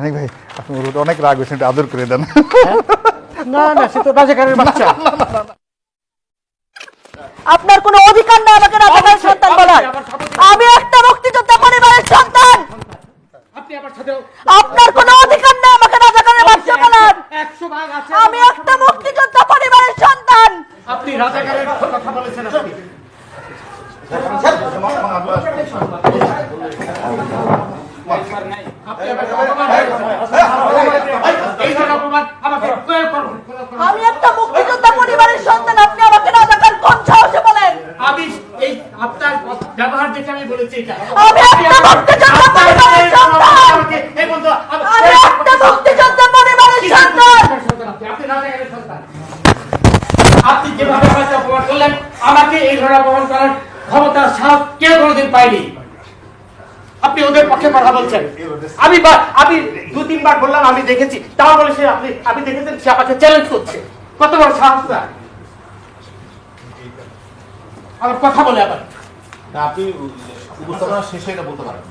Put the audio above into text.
অনেক ভাই আপনি অনেক রাগ হয়েছেন একটু আদর করে দেন না না সে তো রাজাকারের বাচ্চা আপনার কোনো অধিকার নেই আমাকে রাজাকারের সন্তান বলার আমি একটা মুক্তিযোদ্ধা পরিবারের সন্তান আপনার কোনো অধিকার নেই আমাকে রাজাকারের বাচ্চা বলার একশো ভাগ আছে আমি একটা মুক্তিযোদ্ধা পরিবারের সন্তান আপনি রাজাকারের কথা বলেছেন আপনি আপনি আমাকে অপমান এই ধরনের অপমান আমাকে প্রয়োগ করুন। আমি একটা মুক্তিযোদ্ধা পরিবারের সন্তান আপনি আমাকে রাজাকার কোন সাহসে বলেন? আমি এই আপনার ব্যবহার দেখে আমি বলেছি এটা। আমি একটা মুক্তিযোদ্ধা পরিবারের সন্তান। আমি একটা মুক্তিযোদ্ধা পরিবারের সন্তান? আপনি? রাজাকারের সন্তান। আপনি যেভাবে আমাকে অপমান করলেন আমাকে এই ধরনের অপমান করার ক্ষমতা সাহস কেউ কোনোদিন আপনি ওদের পক্ষে কথা বলছেন। আমি আমি দু, তিনবার বললাম, আমি দেখেছি। তাও বলে সে আপনি আপনি দেখেছেন, সে আমাকে চ্যালেঞ্জ করছে। কত বড় সাহস আর কথা বলে আবার। আপনি উপস্থাপনা শেষে এটা বলতে পারেন।